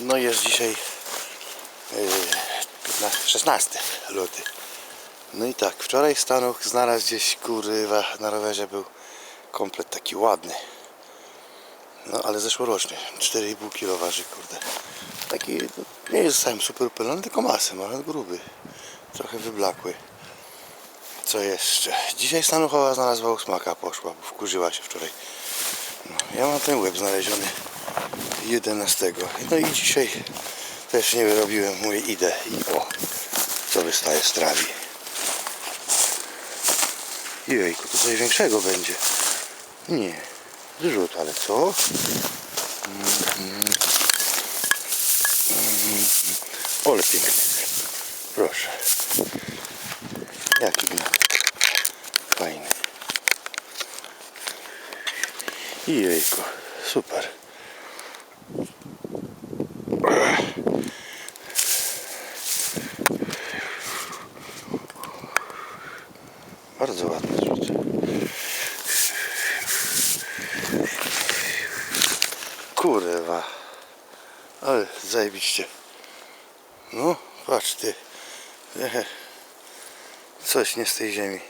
No jest dzisiaj yy, 15, 16 luty. No i tak, wczoraj stanął, znalazł gdzieś kurwa na rowerze był komplet taki ładny. No ale zeszłoroczny, 4,5 kg waży kurde. Taki no, nie jest sam super upylony, tylko masę ma, ale gruby. Trochę wyblakły. Co jeszcze? Dzisiaj Stanuchowa znalazła ósmaka, poszła, bo wkurzyła się wczoraj. No, ja mam ten łeb znaleziony 11. No i dzisiaj też nie wyrobiłem, mówię idę i o, co wystaje z trawi. Jejku, to coś większego będzie. Nie, zrzut, ale co? Ole piękny. Proszę. Jaki gnak. Fajny. Jejku, super. Bardzo ładny zrzut. Kurwa. Ale zajebiście. No, patrz ty. Coś nie z tej ziemi.